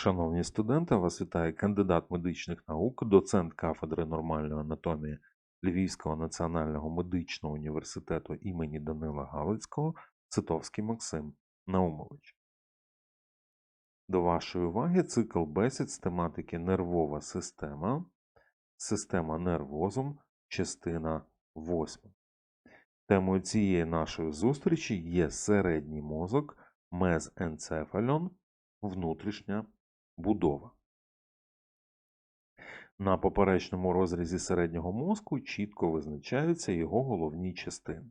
Шановні студенти, вас вітає кандидат медичних наук, доцент кафедри нормальної анатомії Львівського національного медичного університету імені Данила Галицького Цитовський Максим Наумович. До вашої уваги цикл бесід з тематики Нервова система, система нервозум, частина 8. Темою цієї нашої зустрічі є середній мозок, мезенцефальон, внутрішня будова. На поперечному розрізі середнього мозку чітко визначаються його головні частини.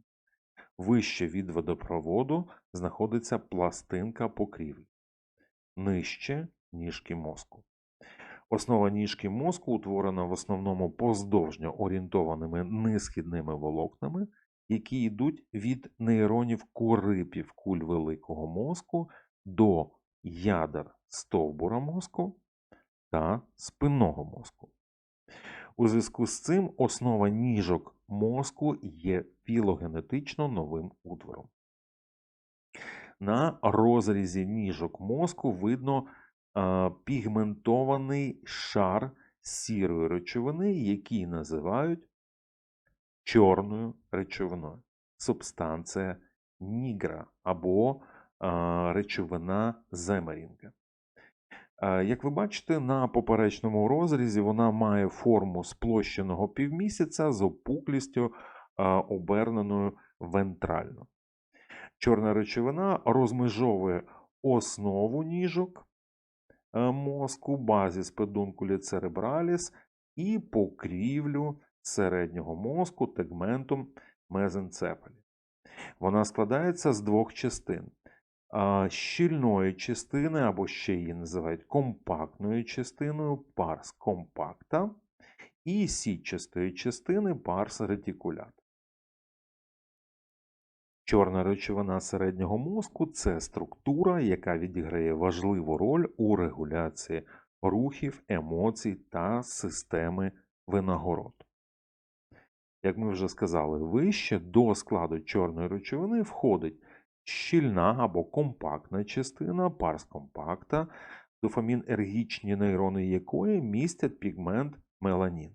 Вище від водопроводу знаходиться пластинка покрівлі, нижче ніжки мозку. Основа ніжки мозку утворена в основному поздовжньо орієнтованими несхідними волокнами, які йдуть від нейронів корипів куль великого мозку до ядер стовбура мозку та спинного мозку. У зв'язку з цим основа ніжок мозку є філогенетично новим утвором. На розрізі ніжок мозку видно а, пігментований шар сірої речовини, який називають чорною речовиною. Субстанція нігра або речовина земерінга. Як ви бачите, на поперечному розрізі вона має форму сплощеного півмісяця з опуклістю оберненою вентрально. Чорна речовина розмежовує основу ніжок мозку, базіс педункулі церебраліс і покрівлю середнього мозку тегментум мезенцефалі. Вона складається з двох частин щільної частини, або ще її називають компактною частиною парс компакта, і сітчастої частини парс ретикулят. Чорна речовина середнього мозку це структура, яка відіграє важливу роль у регуляції рухів, емоцій та системи винагород. Як ми вже сказали вище, до складу чорної речовини входить щільна або компактна частина парс компакта, дофамін-ергічні нейрони якої містять пігмент меланін.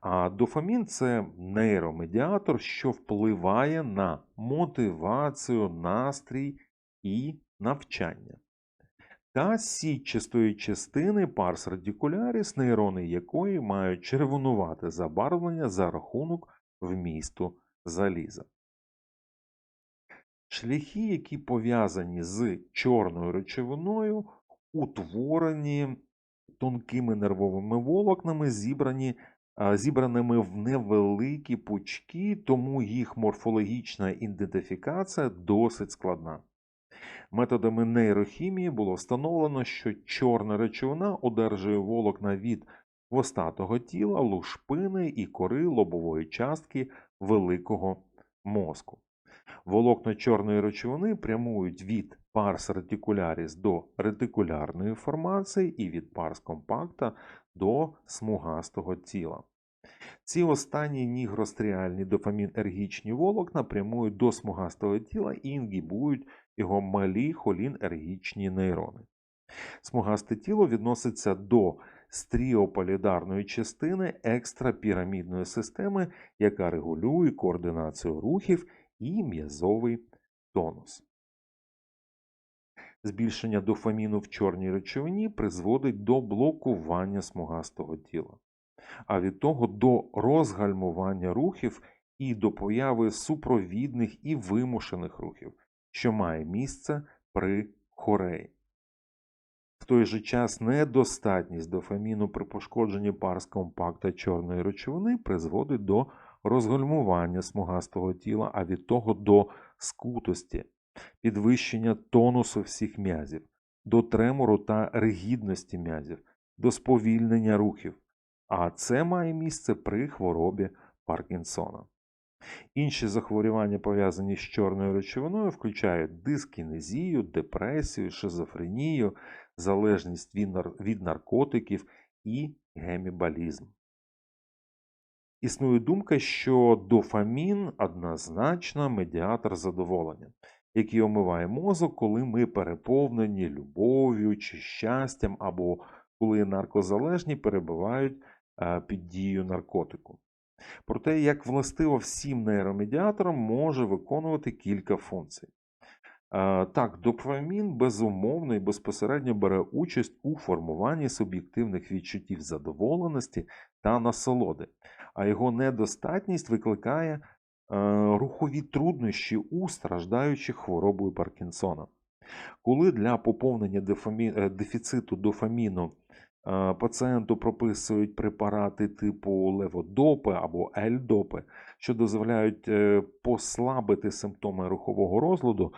А дофамін це нейромедіатор, що впливає на мотивацію, настрій і навчання. Та сітчастої частини парс радикуляріс, нейрони якої мають червонувати забарвлення за рахунок вмісту заліза. Шляхи, які пов'язані з чорною речовиною, утворені тонкими нервовими волокнами, зібрані, зібраними в невеликі пучки, тому їх морфологічна ідентифікація досить складна. Методами нейрохімії було встановлено, що чорна речовина одержує волокна від хвостатого тіла, лушпини і кори лобової частки великого мозку. Волокна чорної речовини прямують від парс ретикуляріс до ретикулярної формації і від парс компакта до смугастого тіла. Ці останні нігростріальні дофамін-ергічні волокна прямують до смугастого тіла і інгібують його малі холін-ергічні нейрони. Смугасте тіло відноситься до стріополідарної частини екстрапірамідної системи, яка регулює координацію рухів і м'язовий тонус. Збільшення дофаміну в чорній речовині призводить до блокування смугастого тіла, а від того до розгальмування рухів і до появи супровідних і вимушених рухів, що має місце при хореї. В той же час недостатність дофаміну при пошкодженні парс компакта чорної речовини призводить до розгальмування смугастого тіла, а від того до скутості, підвищення тонусу всіх м'язів, до тремору та ригідності м'язів, до сповільнення рухів. А це має місце при хворобі Паркінсона. Інші захворювання, пов'язані з чорною речовиною, включають дискінезію, депресію, шизофренію, залежність від наркотиків і гемібалізм. Існує думка, що дофамін однозначно медіатор задоволення. який омиває мозок, коли ми переповнені любов'ю чи щастям, або коли наркозалежні перебувають е, під дією наркотику. Про те, як властиво всім нейромедіаторам може виконувати кілька функцій. Е, Так, дофамін безумовно і безпосередньо бере участь у формуванні суб'єктивних відчуттів задоволеності та насолоди, а його недостатність викликає е, рухові труднощі у страждаючих хворобою Паркінсона. Коли для поповнення е, дефіциту дофаміну е, пацієнту прописують препарати типу леводопи або ельдопи, що дозволяють послабити симптоми рухового розладу,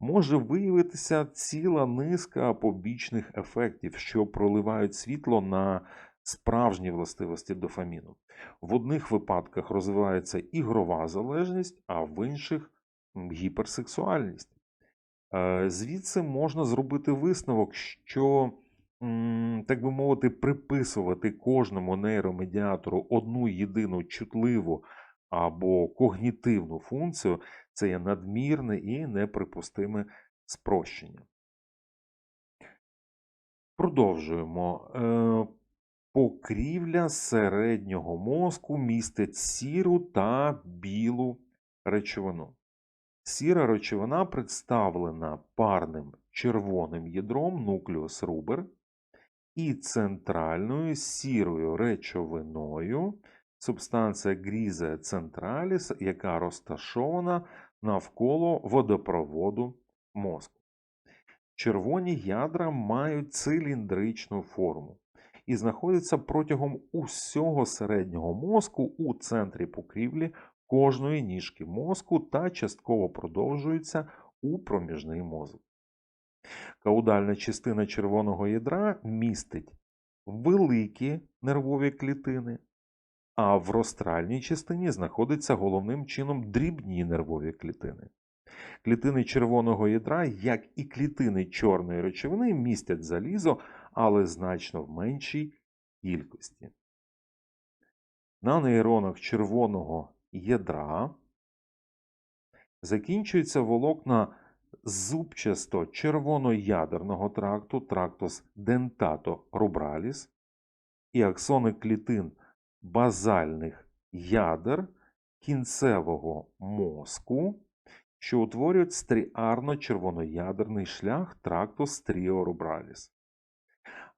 може виявитися ціла низка побічних ефектів, що проливають світло на справжні властивості дофаміну. В одних випадках розвивається ігрова залежність, а в інших гіперсексуальність. Е, Звідси можна зробити висновок, що, так би мовити, приписувати кожному нейромедіатору одну єдину чутливу або когнітивну функцію це є надмірне і неприпустиме спрощення. Продовжуємо. Покрівля середнього мозку містить сіру та білу речовину. Сіра речовина представлена парним червоним ядром нуклеус рубер і центральною сірою речовиною субстанція гріза централіс, яка розташована навколо водопроводу мозку. Червоні ядра мають циліндричну форму і знаходяться протягом усього середнього мозку у центрі покрівлі кожної ніжки мозку та частково продовжуються у проміжний мозок. Каудальна частина червоного ядра містить великі нервові клітини, а в ростральній частині знаходяться головним чином дрібні нервові клітини. Клітини червоного ядра, як і клітини чорної речовини, містять залізо, але значно в меншій кількості. На нейронах червоного ядра закінчуються волокна зубчасто червоноядерного тракту, трактус dentato rubralis, і аксони клітин базальних ядер кінцевого мозку, що утворюють стріарно-червоноядерний шлях трактус striorubralis.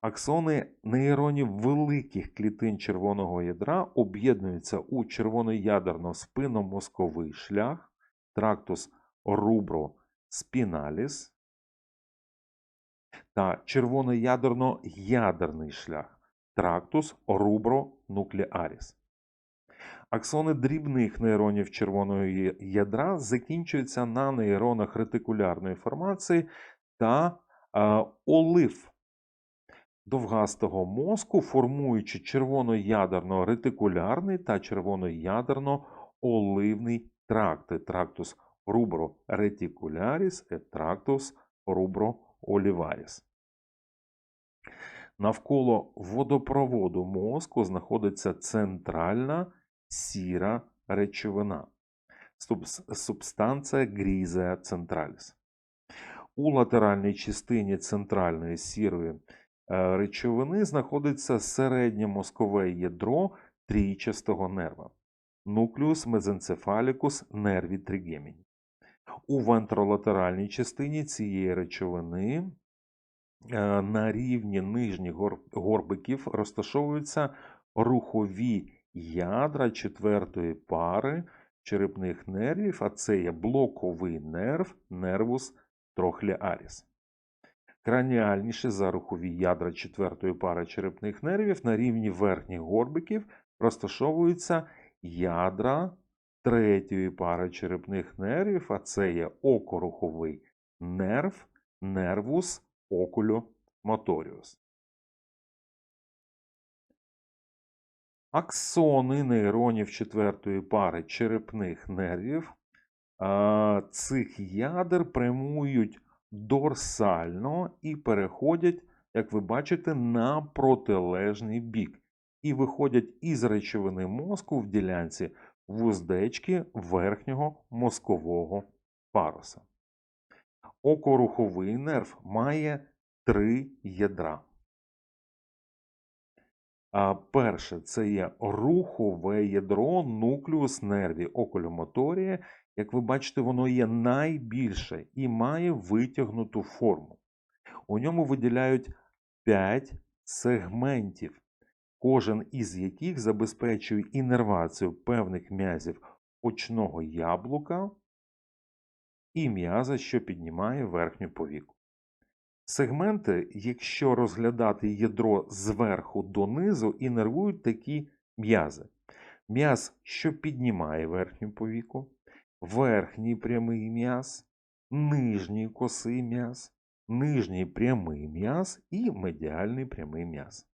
Аксони нейронів великих клітин червоного ядра об'єднуються у червоноядерно-спинномозковий шлях трактус rubrospinalis та червоноядерно-ядерний шлях трактус rubronuclearis. Аксони дрібних нейронів червоного ядра закінчуються на нейронах ретикулярної формації та е, олив довгастого мозку, формуючи червоноядерно-ретикулярний та червоноядерно-оливний тракти трактус rubroreticularis і трактус rubroolivaris. Навколо водопроводу мозку знаходиться центральна сіра речовина субстанція грізеа централіс. У латеральній частині центральної сірої е, речовини знаходиться середнє мозкове ядро трійчастого нерва нуклеус мезенцефалікус нерві тригеміні. У вентролатеральній частині цієї речовини е, на рівні нижніх горбиків розташовуються рухові ядра четвертої пари черепних нервів, а це є блоковий нерв нервус трохліаріс. Краніальніше за рухові ядра четвертої пари черепних нервів на рівні верхніх горбиків розташовуються ядра третьої пари черепних нервів, а це є окоруховий нерв нервус окуломоторіус. Аксони нейронів четвертої пари черепних нервів цих ядер прямують дорсально і переходять, як ви бачите, на протилежний бік і виходять із речовини мозку в ділянці вуздечки верхнього мозкового паруса. окоруховий нерв має три ядра. А перше це є рухове ядро нуклеус нерві окуломоторія. Як ви бачите, воно є найбільше і має витягнуту форму. У ньому виділяють 5 сегментів, кожен із яких забезпечує іннервацію певних м'язів очного яблука і м'яза, що піднімає верхню повіку. Сегменти, якщо розглядати ядро зверху донизу, інервують такі м'язи. М'яз, що піднімає верхню повіку, верхній прямий м'яз, нижній косий м'яз, нижній прямий м'яз і медіальний прямий м'яз.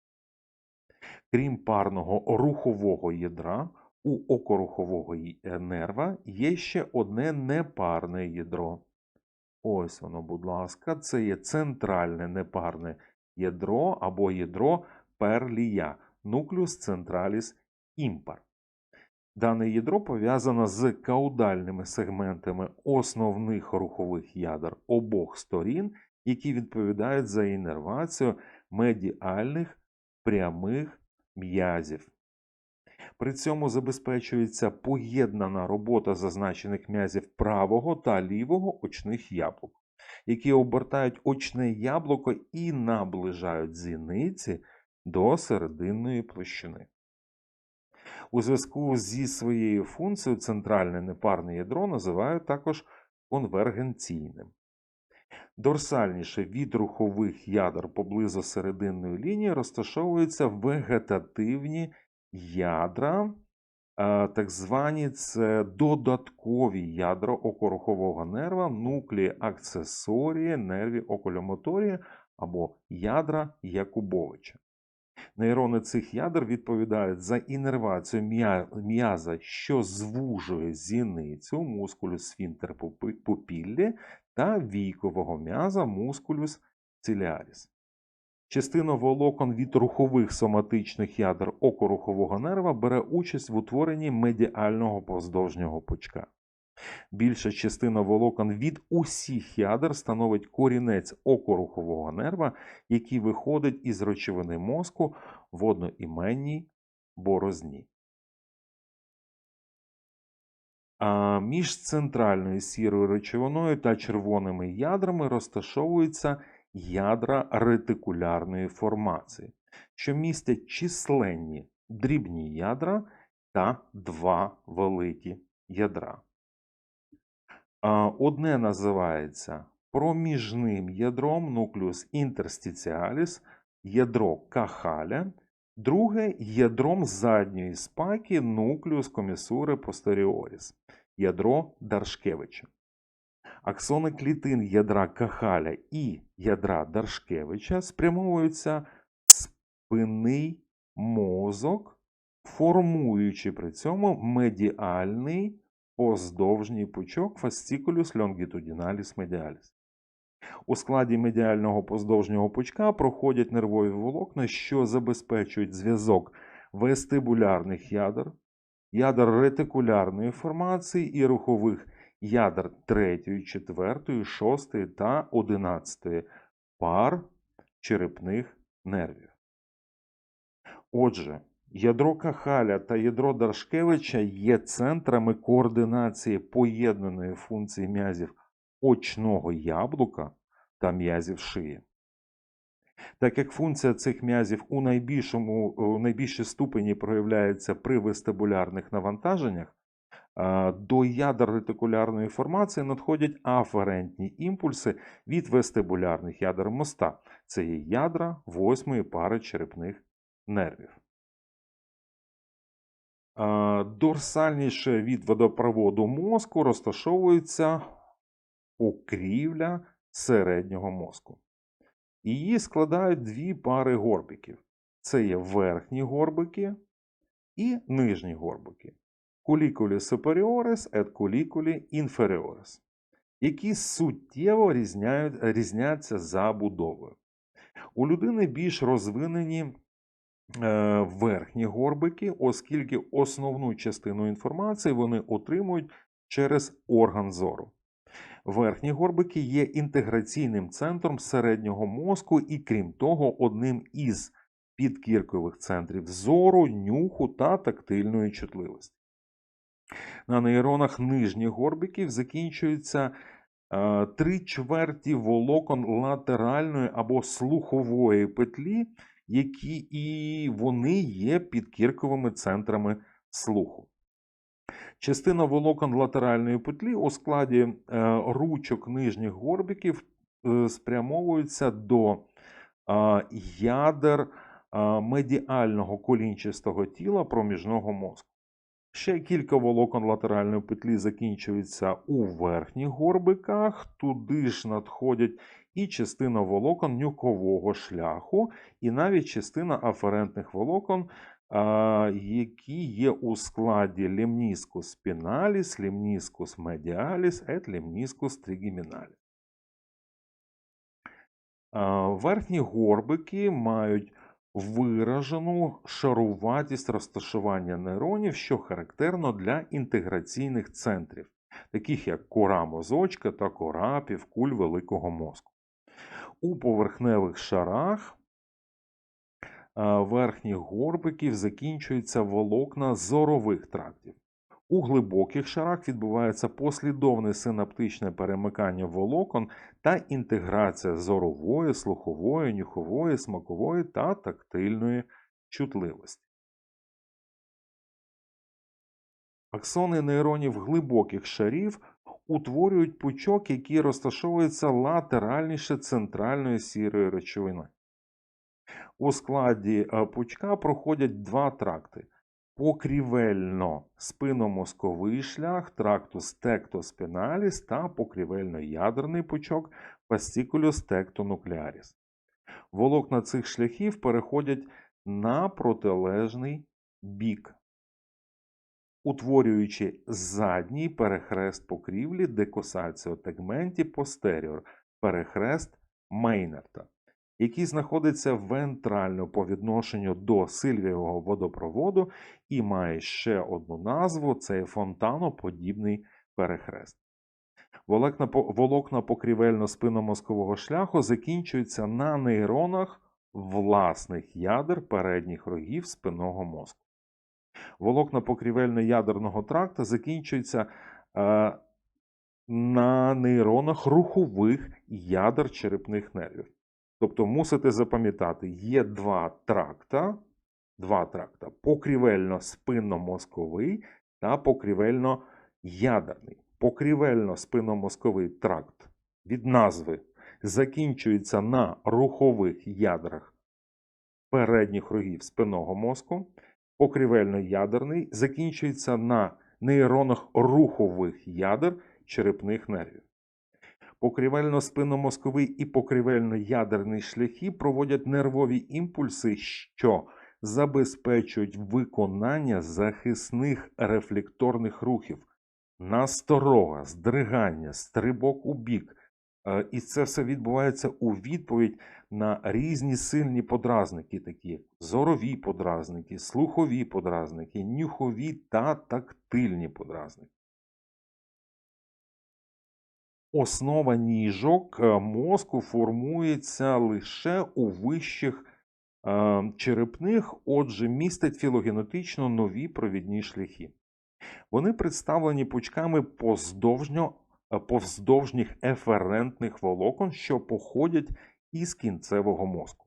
Крім парного рухового ядра, у окорухового нерва є ще одне непарне ядро. Ось воно, будь ласка, це є центральне непарне ядро або ядро перлія, нуклеус централіс імпар. Дане ядро пов'язано з каудальними сегментами основних рухових ядер обох сторін, які відповідають за іннервацію медіальних прямих м'язів. При цьому забезпечується поєднана робота зазначених м'язів правого та лівого очних яблук, які обертають очне яблуко і наближають зіниці до серединної площини. У зв'язку зі своєю функцією центральне непарне ядро називають також конвергенційним. Дорсальніше від рухових ядер поблизу серединної лінії розташовуються вегетативні ядра, так звані це додаткові ядра окорухового нерва, нуклеї аксесорії нерві окуломоторії або ядра Якубовича. Нейрони цих ядер відповідають за інервацію м'яза, що звужує зіницю, мускулюс сфінктер пупи- пупіллі та війкового м'яза мускулюс циліаріс. Частина волокон від рухових соматичних ядер окорухового нерва бере участь в утворенні медіального поздовжнього пучка. Більша частина волокон від усіх ядер становить корінець окорухового нерва, який виходить із речовини мозку в одноіменній борозні. А між центральною сірою речовиною та червоними ядрами розташовуються ядра ретикулярної формації, що містять численні дрібні ядра та два великі ядра. Одне називається проміжним ядром нуклеус інтерстиціаліс, ядро кахаля, друге ядром задньої спаки нуклеус комісури постеріоріс, ядро Даршкевича. Аксони клітин ядра Кахаля і ядра Даршкевича спрямовуються в спинний мозок, формуючи при цьому медіальний поздовжній пучок fasciculus longitudinalis medialis. У складі медіального поздовжнього пучка проходять нервові волокна, що забезпечують зв'язок вестибулярних ядер, ядер ретикулярної формації і рухових ядер 3, 4, 6 та 11 пар черепних нервів. Отже, ядро Кахаля та ядро Даршкевича є центрами координації поєднаної функції м'язів очного яблука та м'язів шиї. Так як функція цих м'язів у найбільшому, у найбільшій ступені проявляється при вестибулярних навантаженнях, до ядер ретикулярної формації надходять аферентні імпульси від вестибулярних ядер моста. Це є ядра восьмої пари черепних нервів. Дорсальніше від водопроводу мозку розташовується покрівля середнього мозку. Її складають дві пари горбиків. Це є верхні горбики і нижні горбики. Кулікулі superiores et кулікулі inferiores, які суттєво різняться забудовою. У людини більш розвинені верхні горбики, оскільки основну частину інформації вони отримують через орган зору. Верхні горбики є інтеграційним центром середнього мозку і, крім того, одним із підкіркових центрів зору, нюху та тактильної чутливості. На нейронах нижніх горбиків закінчуються е, три чверті волокон латеральної або слухової петлі, які і вони є підкірковими центрами слуху. Частина волокон латеральної петлі у складі е, ручок нижніх горбиків е, спрямовуються до ядер медіального колінчастого тіла проміжного мозку. Ще кілька волокон латеральної петлі закінчуються у верхніх горбиках, туди ж надходять і частина волокон нюкового шляху, і навіть частина аферентних волокон, які є у складі лімніскус спіналіс, лімніскус медіаліс, et лімніскус тригеміналіс. А, Верхні горбики мають виражену шаруватість розташування нейронів, що характерно для інтеграційних центрів, таких як кора мозочка та кора півкуль великого мозку. У поверхневих шарах верхніх горбиків закінчуються волокна зорових трактів. У глибоких шарах відбувається послідовне синаптичне перемикання волокон та інтеграція зорової, слухової, нюхової, смакової та тактильної чутливості. Аксони нейронів глибоких шарів утворюють пучок, який розташовується латеральніше центральної сірої речовини. У складі е, пучка проходять два тракти покрівельно спиномозковий шлях, трактус тектоспіналіс та покрівельно-ядерний пучок fasciculus tectonuclearis. Волокна цих шляхів переходять на протилежний бік, утворюючи задній перехрест покрівлі декосаціо тегменті постеріор, перехрест Мейнерта який знаходиться вентрально по відношенню до сильвієвого водопроводу і має ще одну назву це фонтаноподібний перехрест. Волокна, волокна покрівельно-спинномозкового шляху закінчуються на нейронах власних ядер передніх рогів спинного мозку. Волокна покрівельно-ядерного тракта закінчуються е, на нейронах рухових ядер черепних нервів. Тобто мусите запам'ятати, є два тракта, два тракта покрівельно-спинномозковий та покрівельно-ядерний. Покрівельно-спинномозковий тракт від назви закінчується на рухових ядрах передніх рогів спинного мозку. Покрівельно-ядерний закінчується на нейронах рухових ядер черепних нервів. Покрівельно-спинномозковий і покрівельно-ядерний шляхи проводять нервові імпульси, що забезпечують виконання захисних рефлекторних рухів, насторога, здригання, стрибок у бік. Е, і це все відбувається у відповідь на різні сильні подразники, такі як зорові подразники, слухові подразники, нюхові та тактильні подразники. Основа ніжок е, мозку формується лише у вищих е, черепних, отже, містить філогенетично нові провідні шляхи. Вони представлені пучками поздовжньо, повздовжніх еферентних волокон, що походять із кінцевого мозку.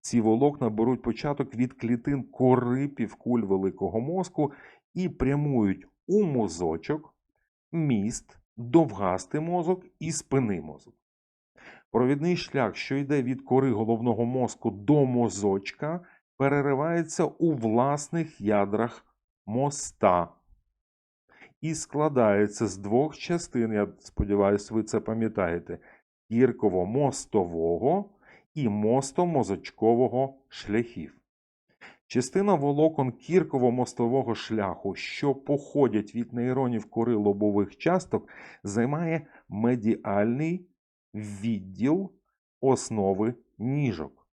Ці волокна беруть початок від клітин кори півкуль великого мозку і прямують у мозочок, міст довгастий мозок і спинний мозок. Провідний шлях, що йде від кори головного мозку до мозочка, переривається у власних ядрах моста і складається з двох частин, я сподіваюся, ви це пам'ятаєте: кірково-мостового і мосто-мозочкового шляхів. Частина волокон кірково-мостового шляху, що походять від нейронів кори лобових часток, займає медіальний відділ основи ніжок.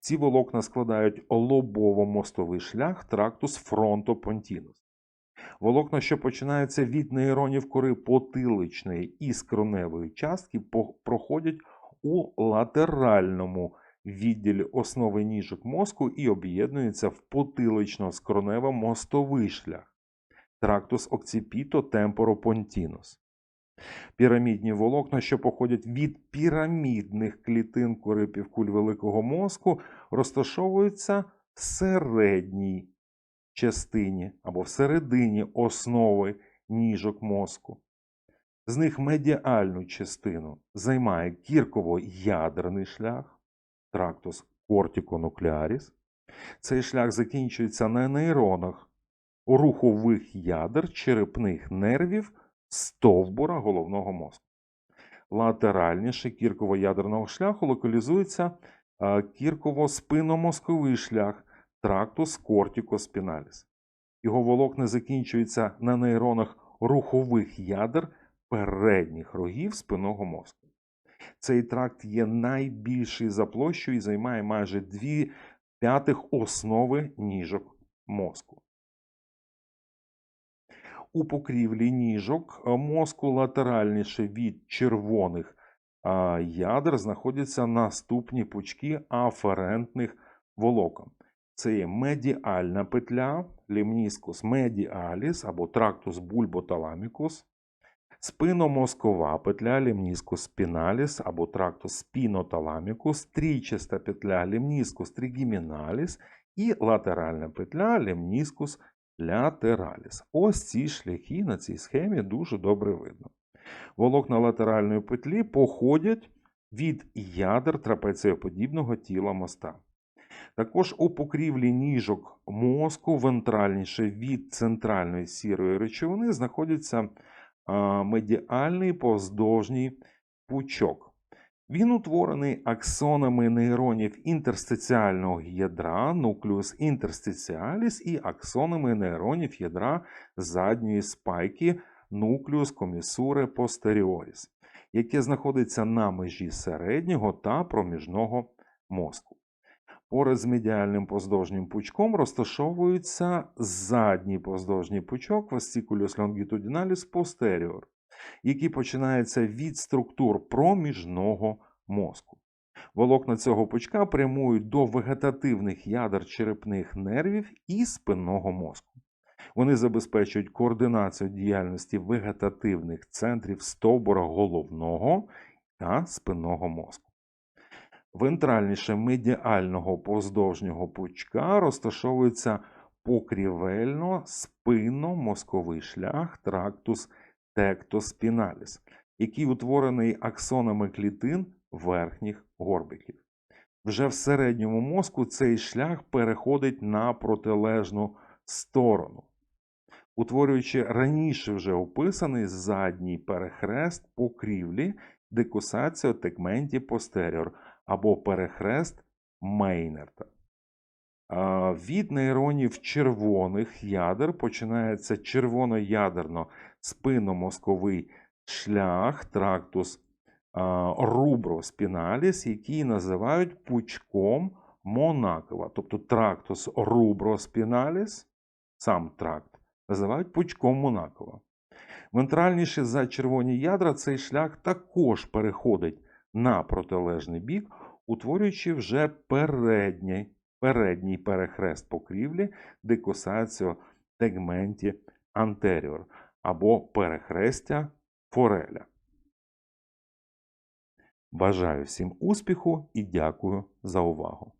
Ці волокна складають лобово-мостовий шлях трактус фронтопонтінус. Волокна, що починаються від нейронів кори потиличної і скроневої частки, проходять у латеральному відділі основи ніжок мозку і об'єднуються в потилично-скронево-мостовий шлях трактус окципіто темпоропонтінус. Пірамідні волокна, що походять від пірамідних клітин кори півкуль великого мозку, розташовуються в середній частині або всередині основи ніжок мозку. З них медіальну частину займає кірково-ядерний шлях, трактус кортиконуклеаріс. Цей шлях закінчується на нейронах рухових ядер черепних нервів стовбура головного мозку. Латеральніше кірково-ядерного шляху локалізується е, кірково-спинномозковий шлях трактус кортикоспіналіс. Його волокна закінчуються на нейронах рухових ядер передніх рогів спинного мозку. Цей тракт є найбільший за площею і займає майже 2 п'ятих основи ніжок мозку. У покрівлі ніжок мозку латеральніше від червоних ядер знаходяться наступні пучки аферентних волокон. Це є медіальна петля, лімніскус медіаліс або трактус бульботаламікус, спиномозкова петля лімніскус спіналіс або трактус спіноталамікус, трійчаста петля лімніскус тригіміналіс і латеральна петля лімніскус латераліс. Ось ці шляхи на цій схемі дуже добре видно. Волокна латеральної петлі походять від ядер трапеціоподібного тіла моста. Також у покрівлі ніжок мозку, вентральніше від центральної сірої речовини, знаходиться медіальний поздовжній пучок. Він утворений аксонами нейронів інтерстиціального ядра, нуклеус інтерстиціаліс і аксонами нейронів ядра задньої спайки, нуклеус комісуре постеріоріс, яке знаходиться на межі середнього та проміжного мозку. Поряд з медіальним поздовжнім пучком розташовується задній поздовжній пучок vesticulus longitudinalis posterior, який починається від структур проміжного мозку. Волокна цього пучка прямують до вегетативних ядер черепних нервів і спинного мозку. Вони забезпечують координацію діяльності вегетативних центрів стовбура головного та спинного мозку. Вентральніше медіального поздовжнього пучка розташовується покрівельно-спинно-мозковий шлях трактус тектоспіналіс, який утворений аксонами клітин верхніх горбиків. Вже в середньому мозку цей шлях переходить на протилежну сторону, утворюючи раніше вже описаний задній перехрест покрівлі декусацію тегменті постеріор або перехрест Мейнерта. Від нейронів червоних ядер починається червоноядерно спинномозковий шлях трактус руброспіналіс, який називають пучком Монакова. Тобто трактус руброспіналіс, сам тракт, називають пучком Монакова. Вентральніше за червоні ядра цей шлях також переходить на протилежний бік, утворюючи вже передній, передній перехрест покрівлі декусацію тегменті антеріор або перехрестя фореля. Бажаю всім успіху і дякую за увагу!